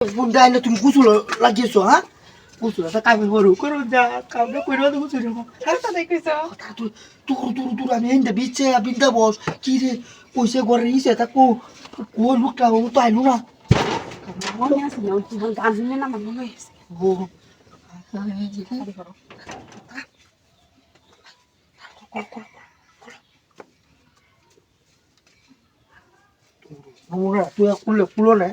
বুন্ডা আইনা তুমি গুসুল লাগিয়েছো হ্যাঁ গুসুল একটা কামে বড় করো যা কামটা করে দেবো গুসুল হারটা দেখিস তোর তোর তোর আমি এনটা বিচ্ছে বিন্দা বস। কি রে পয়সা ঘরে ইসে তা কো কো লোকটা? ও তো আইলো না। মনে আছে না ওই তোমার গান শুনে না মনে হয়েছে। ও। তুই খুললে খুলো না?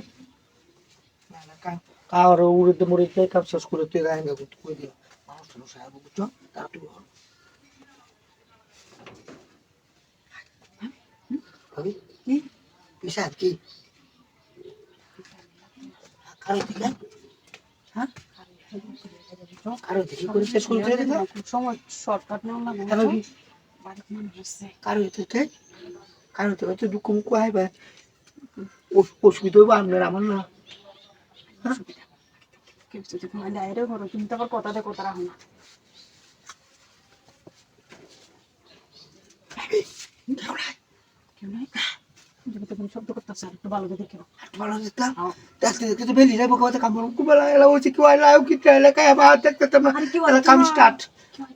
কার উড়িতে মুড়িতে কাপ শেষ করে তুই গায়ে গাবো দিয়ে মানুষ টানুষ আয় বুঝছ? তা তুই কি? কি? কারও দিকে? হ্যাঁ? কারও দিকে করে শেষ করে সময় শর্টকাট কারও কারও দুঃখ মুখ আইবা? অসুবিধা হইব আপনার আমার না। কেউ যদি কোনো ডায়েরে করো তুমি তো আবার কথা দেখো তারা না। কেউ নাই। শব্দ করতেছে আর একটু ভালো হ্যাঁ। দেখতে দেখতে বেলি যাব কথা কাম করুন কুবেলা এলা হচ্ছে কি কি ট্রেলে কায় বা দেখতে তোমরা আরে কি এলা হচ্ছে কাম স্টার্ট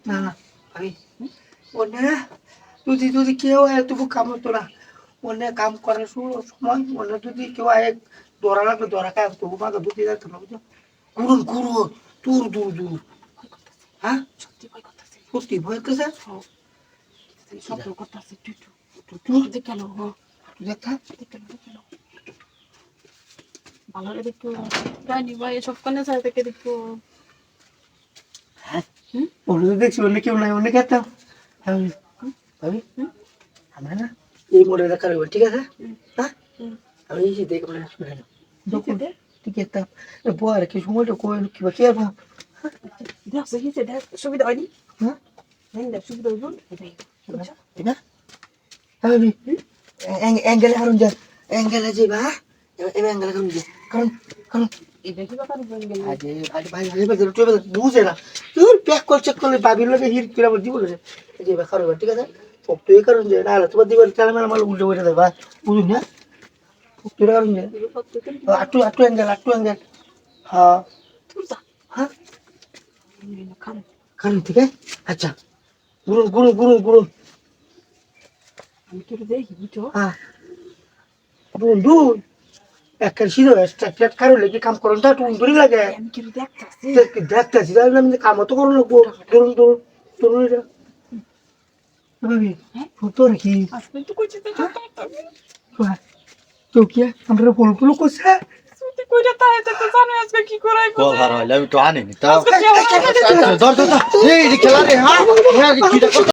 না না ভাই ওনে যদি যদি কেউ তবু কাম হতো না ওনে কাম করার সময় ওনে যদি কেউ আয় দৌড়া লাগবে দৌড়া কায় তবু মাকে দুটি যাচ্ছে না বুঝছ ঘুরুন ঘুরুন দূর দূর দূর হ্যাঁ? সত্যি ভয় সত্যি করছে? করতেছে একটু একটু তুই তুই দেখে লো হ্যাঁ। দেখা দেখে লো দেখে লো ভালো করে দেখো রানি ভাই সব কানে সাথে থেকে দেখো হ্যাঁ। হুম? ওনে তো দেখছি অন্য কেউ নাই অন্য ভাবি। ভাবি? আমরা না? এই মোড়ে দেখা রইব ঠিক আছে। হ্যাঁ? আমি এই দেখে মানে শুনে না দে ঠিক আছে বয় কি সময়টা কই কি বা কে বা দেখ সে দেখ সুবিধা হয়নি। হ্যাঁ? দেখ দেখ সুবিধা হইব। ঠিক অ্যাঙ্গেলে যা অ্যাঙ্গেলে বা অ্যাঙ্গেলে যে কারণ কারণ বুঝে না। প্যাক করে চেক করলে ভাবির লোকে হির কিরা বলছি বলে যে বা খারাপ ঠিক আছে? যে না তোমার দিবার চালা মেলা মাল উল্টে করে দেবা বুঝুন না তুই কারণ যে আটু আটু অ্যাঙ্গেল আটু অ্যাঙ্গেল হ্যাঁ হ্যাঁ খান কারণ ঠিক আছে আচ্ছা গুরু গুরু গুরু গুরু আমি কি দেখি বুঝছ হ্যাঁ বন্ধু একটা ছিল স্ট্রাকচার কারও লেগে কাম করুন তা টুন ধরে লাগে আমি দেখতেছি তাহলে তো করুন ধরুন ধরুন ধরুন এটা? তোর কি আসলে তো তো কি আমরা করছে সুতি কইরা তাই তো জানো আজকে কি করাই কল ভালো হইলে আমি তো আনিনি কি ধর ধর এই যে খেলা রে হ্যাঁ হ্যাঁ কি